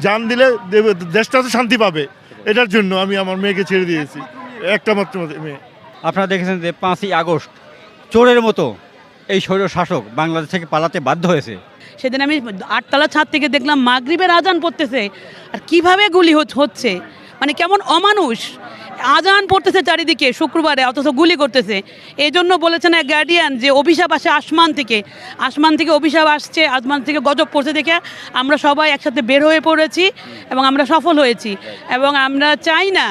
জান দিলে দেব- দেশটা তো শান্তি পাবে। এটার জন্য আমি আমার মেয়েকে ছেড়ে দিয়েছি। একটা মাত্র মেয়ে। আপনারা দেখেছেন যে পাঁচই আগস্ট চোরের মতো এই স্বৈর শাসক বাংলাদেশ থেকে পালাতে বাধ্য হয়েছে। সেদিন আমি আটতলা ছাদ থেকে দেখলাম মাগরীবের আজান পড়তেছে। আর কীভাবে গুলি হচ- হচ্ছে? মানে কেমন অমানুষ। আজান পড়তেছে চারিদিকে, শুক্রবারে, অথচ গুলি করতেছে। এই জন্য বলেছেন এক গার্ডিয়ান যে অভিশাপ আসে আসমান থেকে। আসমান থেকে অভিশাপ আসছে, আসমান থেকে গজব পড়ছে দেখে আমরা সবাই একসাথে বের হয়ে পড়েছি এবং আমরা সফল হয়েছি। এবং আমরা চাই না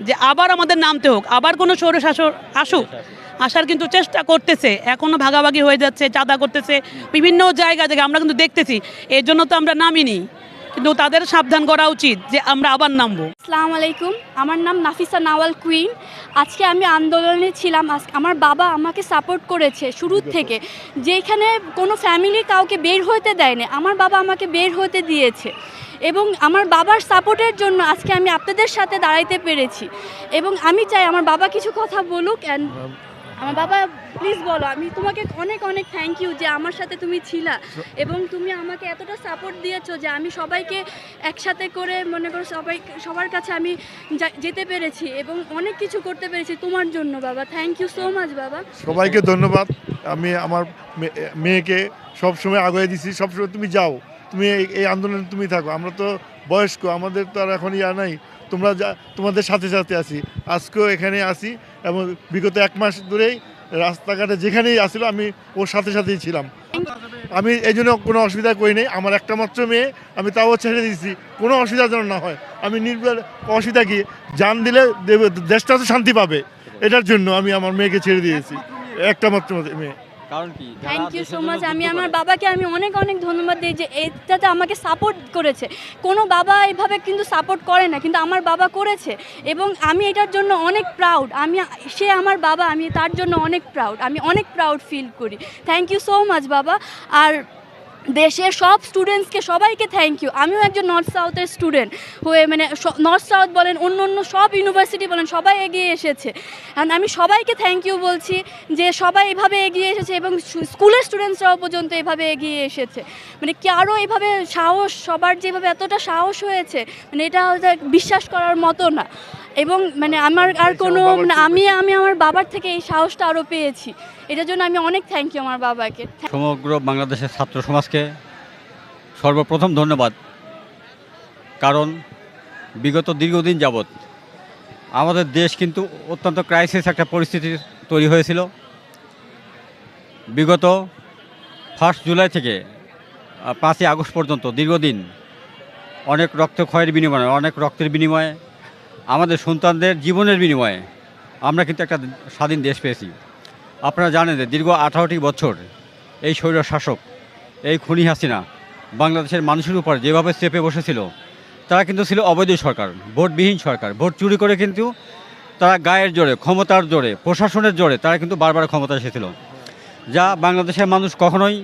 যে আবার আমাদের নামতে হোক, আবার কোনো সৌরশাসক আসুক। আসার কিন্তু চেষ্টা করতেছে এখনও ভাগাভাগি হয়ে যাচ্ছে, চাঁদা করতেছে, বিভিন্ন জায়গা থেকে আমরা কিন্তু দেখতেছি। এর জন্য তো আমরা নামিনি। কিন্তু তাদের সাবধান করা উচিত যে আমরা আবার নামবো। আসসালামু আলাইকুম আমার নাম নাফিসা নাওয়াল কুইন। আজকে আমি আন্দোলনে ছিলাম। আমার বাবা আমাকে সাপোর্ট করেছে শুরুর থেকে। যেখানে কোনো ফ্যামিলি কাউকে বের হতে দেয়নি আমার বাবা আমাকে বের হতে দিয়েছে। এবং আমার বাবার সাপোর্টের জন্য আজকে আমি আপনাদের সাথে দাঁড়াইতে পেরেছি। এবং আমি চাই আমার বাবা কিছু কথা বলুক অ্যান্ড আমার বাবা প্লিজ বলো, আমি তোমাকে অনেক অনেক থ্যাংক ইউ যে আমার সাথে তুমি ছিলা এবং তুমি আমাকে এতটা সাপোর্ট দিয়েছ যে আমি সবাইকে একসাথে করে, মনে করো সবাই, সবার কাছে আমি যেতে পেরেছি এবং অনেক কিছু করতে পেরেছি তোমার জন্য, বাবা। থ্যাংক ইউ সো মাচ বাবা। সবাইকে ধন্যবাদ। আমি আমার মেয়েকে সবসময় আগে দিছি। সবসময় তুমি যাও। তুমি এই আন্দোলনে তুমি থাকো। আমরা তো বয়স্ক, আমাদের তো আর এখন ইয়া নাই। তোমরা যা, তোমাদের সাথে সাথে আছি। আজকেও এখানে আসি এবং বিগত এক মাস ধরেই রাস্তাঘাটে যেখানেই আসছিল আমি ওর সাথে সাথেই ছিলাম। আমি এই জন্য কোনো অসুবিধা করি নাই। আমার একটা মাত্র মেয়ে, আমি তাও ছেড়ে দিয়েছি। কোনো অসুবিধা যেন না হয়। আমি নির্ভর অসুবিধা কি? জান দিলে দেশটা তো শান্তি পাবে। এটার জন্য আমি আমার মেয়েকে ছেড়ে দিয়েছি। একটা মাত্র মেয়ে। কারণ কি? থ্যাংক ইউ সো মাচ আমি আমার বাবাকে আমি অনেক অনেক ধন্যবাদ দিই যে এটাতে আমাকে সাপোর্ট করেছে। কোনো বাবা এভাবে কিন্তু সাপোর্ট করে না কিন্তু আমার বাবা করেছে। এবং আমি এটার জন্য অনেক প্রাউড আমি সে আমার বাবা আমি তার জন্য অনেক প্রাউড আমি অনেক প্রাউড ফিল করি। থ্যাংক ইউ সো মাচ বাবা। আর দেশের সব স্টুডেন্টসকে সবাইকে থ্যাংক ইউ আমিও একজন নর্থ সাউথের স্টুডেন্ট হয়ে মানে নর্থ সাউথ বলেন, অন্য অন্য সব ইউনিভার্সিটি বলেন, সবাই এগিয়ে এসেছে। And আমি সবাইকে থ্যাংক ইউ বলছি যে সবাই এভাবে এগিয়ে এসেছে এবং স্কুলের স্টুডেন্টসরাও পর্যন্ত এভাবে এগিয়ে এসেছে। মানে কারও এভাবে সাহস, সবার যেভাবে এতটা সাহস হয়েছে মানে এটা বিশ্বাস করার মতো না। এবং মানে আমার আর কোনো মানে আমি আমি আমার বাবার থেকে এই সাহসটা আরও পেয়েছি। এটার জন্য আমি অনেক থ্যাংক ইউ আমার বাবাকে। সমগ্র বাংলাদেশের ছাত্র সমাজকে সর্বপ্রথম ধন্যবাদ। কারণ বিগত দীর্ঘদিন যাবৎ আমাদের দেশ কিন্তু অত্যন্ত ক্রাইসিস একটা পরিস্থিতি তৈরি হয়েছিল। বিগত ফার্স্ট জুলাই থেকে পাঁচই আগস্ট পর্যন্ত দীর্ঘদিন অনেক রক্ত ক্ষয়ের বিনিময়ে অনেক রক্তের বিনিময়ে আমাদের সন্তানদের জীবনের বিনিময়ে আমরা কিন্তু একটা স্বাধীন দেশ পেয়েছি। আপনারা জানেন যে দীর্ঘ আঠারোটি বছর এই স্বৈর শাসক, এই খুনি হাসিনা বাংলাদেশের মানুষের উপর যেভাবে চেপে বসেছিল, তারা কিন্তু ছিল অবৈধ সরকার, ভোটবিহীন সরকার। ভোট চুরি করে কিন্তু তারা গায়ের জোরে, ক্ষমতার জোরে, প্রশাসনের জোরে তারা কিন্তু বারবার ক্ষমতা এসেছিল। যা বাংলাদেশের মানুষ কখনোই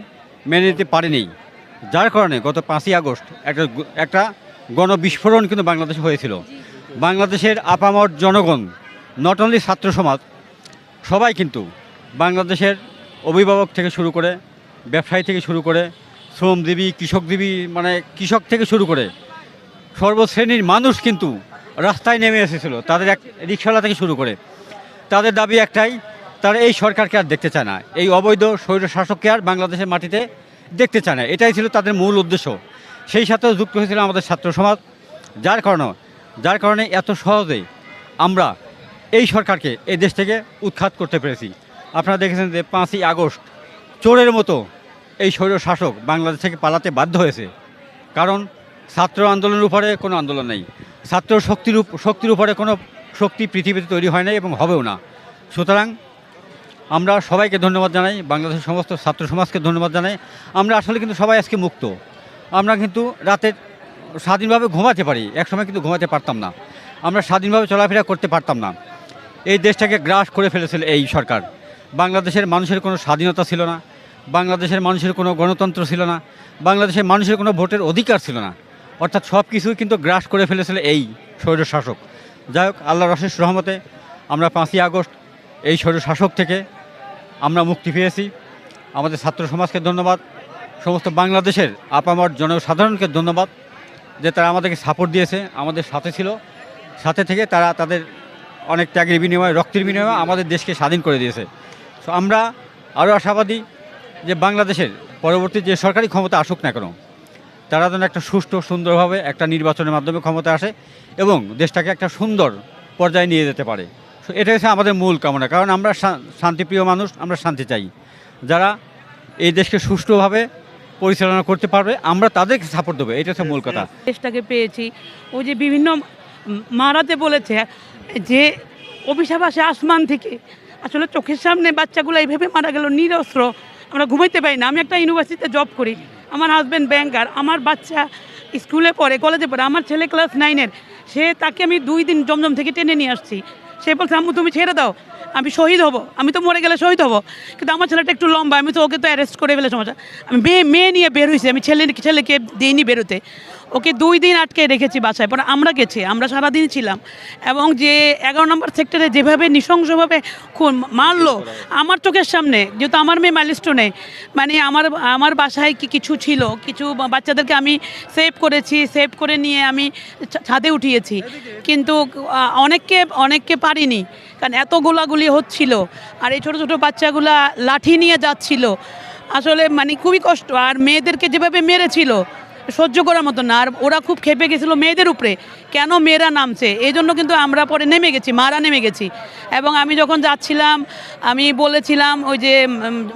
মেনে নিতে পারেনি। যার কারণে গত পাঁচই আগস্ট একটা একটা গণবিস্ফোরণ কিন্তু বাংলাদেশে হয়েছিল। বাংলাদেশের আপামর জনগণ নট অনলি ছাত্র সমাজ, সবাই কিন্তু বাংলাদেশের অভিভাবক থেকে শুরু করে, ব্যবসায়ী থেকে শুরু করে শ্রমজীবী কৃষকজীবী মানে কৃষক থেকে শুরু করে, সর্বশ্রেণীর মানুষ কিন্তু রাস্তায় নেমে এসেছিল, তাদের এক রিক্সাওয়ালা থেকে শুরু করে। তাদের দাবি একটাই, তারা এই সরকারকে আর দেখতে চায় না, এই অবৈধ স্বৈর শাসককে আর বাংলাদেশের মাটিতে দেখতে চায় না, এটাই ছিল তাদের মূল উদ্দেশ্য। সেই সাথেও যুক্ত হয়েছিল আমাদের ছাত্র সমাজ, যার কারণে যার কারণে এত সহজে আমরা এই সরকারকে এই দেশ থেকে উৎখাত করতে পেরেছি। আপনারা দেখেছেন যে পাঁচই আগস্ট চোরের মতো এই স্বৈর শাসক বাংলাদেশ থেকে পালাতে বাধ্য হয়েছে। কারণ ছাত্র আন্দোলনের উপরে কোনো আন্দোলন নেই। ছাত্র শক্তির শক্তির উপরে কোনো শক্তি পৃথিবীতে তৈরি হয় নাই এবং হবেও না। সুতরাং আমরা সবাইকে ধন্যবাদ জানাই, বাংলাদেশের সমস্ত ছাত্র সমাজকে ধন্যবাদ জানাই। আমরা আসলে কিন্তু সবাই আজকে মুক্ত। আমরা কিন্তু রাতে স্বাধীনভাবে ঘুমাতে পারি, একসময় কিন্তু ঘুমাতে পারতাম না। আমরা স্বাধীনভাবে চলাফেরা করতে পারতাম না। এই দেশটাকে গ্রাস করে ফেলেছিল এই সরকার। বাংলাদেশের মানুষের কোনো স্বাধীনতা ছিল না, বাংলাদেশের মানুষের কোনো গণতন্ত্র ছিল না, বাংলাদেশের মানুষের কোনো ভোটের অধিকার ছিল না। অর্থাৎ সব কিছুই কিন্তু গ্রাস করে ফেলেছিল এই স্বৈর শাসক যাই হোক আল্লাহ রশেষ রহমতে আমরা পাঁচই আগস্ট এই স্বৈর শাসক থেকে আমরা মুক্তি পেয়েছি। আমাদের ছাত্র সমাজকে ধন্যবাদ। সমস্ত বাংলাদেশের আপামর জনসাধারণকে ধন্যবাদ। যে তারা আমাদেরকে সাপোর্ট দিয়েছে আমাদের সাথে ছিল। সাথে থেকে তারা তাদের অনেক ত্যাগের বিনিময়ে রক্তের বিনিময়ে আমাদের দেশকে স্বাধীন করে দিয়েছে। তো আমরা আরও আশাবাদী যে বাংলাদেশের পরবর্তী যে সরকারি ক্ষমতা আসুক না কেন তারা যেন একটা সুষ্ঠু সুন্দরভাবে একটা নির্বাচনের মাধ্যমে ক্ষমতা আসে এবং দেশটাকে একটা সুন্দর পর্যায়ে নিয়ে যেতে পারে। So, এটা হচ্ছে আমাদের মূল কামনা। কারণ আমরা শান্তিপ্রিয় মানুষ আমরা শান্তি চাই। যারা এই দেশকে সুষ্ঠুভাবে পরিচালনা করতে পারবে, আমরা তাদেরকে সাপোর্ট দেবো, এটা হচ্ছে মূল কথা। দেশটাকে পেয়েছি। ওই যে বিভিন্ন মারাতে বলেছে যে অভিশাপ আসে আসমান থেকে, আসলে চোখের সামনে বাচ্চাগুলো এইভাবে মারা গেল, নিরস্ত্র, আমরা ঘুমাইতে পারি না। আমি একটা ইউনিভার্সিটিতে জব করি, আমার হাজব্যান্ড ব্যাংকার আমার বাচ্চা স্কুলে পড়ে কলেজে পড়ে, আমার ছেলে ক্লাস নাইনের সে তাকে আমি দুই দিন জমজম থেকে টেনে নিয়ে আসছি। সে বলছে, আম্মু, তুমি ছেড়ে দাও। আমি শহীদ হব, আমি তো মরে গেলে শহীদ হব, কিন্তু আমার ছেলেটা একটু লম্বা, আমি তো ওকে তো অ্যারেস্ট করে ফেলে সমস্যা। আমি মেয়ে মেয়ে নিয়ে বের হয়েছি, আমি ছেলে ছেলেকে দিইনি বেরোতে। ওকে দুই দিন আটকে রেখেছি বাসায়, পরে আমরা গেছি, আমরা সারাদিন ছিলাম। এবং যে এগারো নম্বর সেক্টরে যেভাবে নৃশংসভাবে খুন মারলো, আমার চোখের সামনে, যেহেতু আমার মেয়ে মাইলস্টোনে মানে আমার আমার বাসায় কি কিছু ছিল, কিছু বাচ্চাদেরকে আমি সেভ করেছি, সেভ করে নিয়ে আমি ছাদে উঠিয়েছি। কিন্তু অনেককে অনেককে পারিনি, কারণ এত গোলাগুলি হচ্ছিল, আর এই ছোটো ছোটো বাচ্চাগুলা লাঠি নিয়ে যাচ্ছিল। আসলে মানে খুবই কষ্ট, আর মেয়েদেরকে যেভাবে মেরেছিল সহ্য করার মতো না। আর ওরা খুব খেপে গেছিল মেয়েদের উপরে। কেন মেয়েরা নামছে? এই জন্য কিন্তু আমরা পরে নেমে গেছি, মারা নেমে গেছি। এবং আমি যখন যাচ্ছিলাম, আমি বলেছিলাম, ওই যে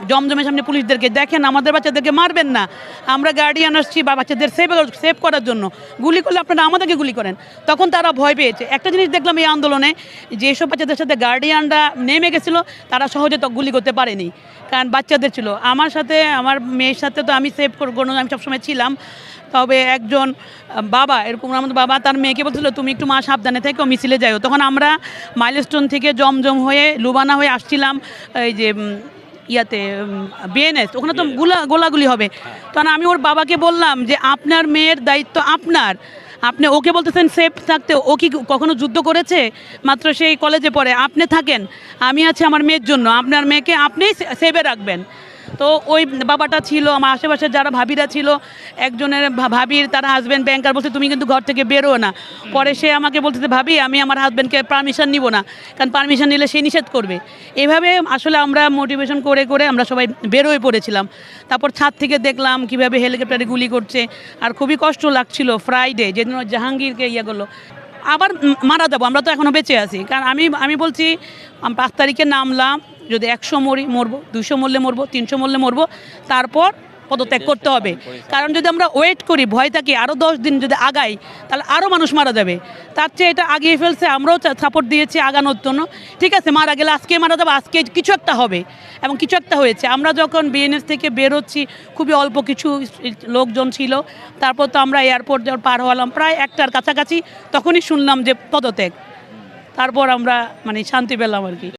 জমজমের সামনে পুলিশদেরকে, দেখেন, আমাদের বাচ্চাদেরকে মারবেন না। আমরা গার্ডিয়ান আসছি বা বাচ্চাদের সেভ সেভ করার জন্য। গুলি করলে আপনারা আমাদেরকে গুলি করেন। তখন তারা ভয় পেয়েছে। একটা জিনিস দেখলাম এই আন্দোলনে, যে এসব বাচ্চাদের সাথে গার্ডিয়ানরা নেমে গেছিল, তারা সহজে তো গুলি করতে পারেনি। কারণ বাচ্চাদের ছিল। আমার সাথে, আমার মেয়ের সাথে তো আমি সেভ করব আমি সবসময় ছিলাম। তবে একজন বাবা এরকম আমাদের বাবা তার মেয়েকে বলছিল তুমি একটু মা সাবধানে থেকো মিছিলে যাইও। তখন আমরা মাইলস্টোন থেকে জমজম হয়ে লুবানা হয়ে আসছিলাম এই যে ইয়াতে বিএনএস ওখানে তো গোলা গোলাগুলি হবে। তখন আমি ওর বাবাকে বললাম যে আপনার মেয়ের দায়িত্ব আপনার। আপনি ওকে বলতেছেন সেফ থাকতে ও কি কখনো যুদ্ধ করেছে? মাত্র সেই কলেজে পড়ে। আপনি থাকেন। আমি আছি আমার মেয়ের জন্য। আপনার মেয়েকে আপনিই সেভে রাখবেন। তো ওই বাবাটা ছিল, আমার আশেপাশের যারা ভাবিরা ছিল, একজনের ভাবির তার হাজব্যান্ড ব্যাংকার বলছে, তুমি কিন্তু ঘর থেকে বেরো না। পরে সে আমাকে বলতেছে ভাবি, আমি আমার হাজব্যান্ডকে পারমিশন নিব না, কারণ পারমিশন নিলে সে নিষেধ করবে। এভাবে আসলে আমরা মোটিভেশন করে করে আমরা সবাই বের হয়ে পড়েছিলাম। তারপর ছাদ থেকে দেখলাম কীভাবে হেলিকপ্টারে গুলি করছে, আর খুবই কষ্ট লাগছিল ফ্রাইডে যেদিন জাহাঙ্গীরকে ইয়ে করল। আবার মারা যাব, আমরা তো এখনও বেঁচে আছি। কারণ আমি আমি বলছি পাঁচ তারিখে নামলাম যদি একশো মরি মরবো দুশো মরলে মরবো তিনশো মরলে মরবো তারপর পদত্যাগ করতে হবে। কারণ যদি আমরা ওয়েট করি ভয় থাকি আরও দশ দিন যদি আগাই তাহলে আরও মানুষ মারা যাবে। তার চেয়ে এটা আগিয়ে ফেলছে আমরাও সাপোর্ট দিয়েছি আগানোর জন্য। ঠিক আছে মারা গেলে আজকে মারা যাবে আজকে কিছু একটা হবে। এবং কিছু একটা হয়েছে। আমরা যখন বিএনএস থেকে বেরোচ্ছি খুবই অল্প কিছু লোকজন ছিল। তারপর তো আমরা এয়ারপোর্ট যখন পার হলাম প্রায় একটার কাছাকাছি তখনই শুনলাম যে পদত্যাগ। তারপর আমরা মানে শান্তি পেলাম আর কি।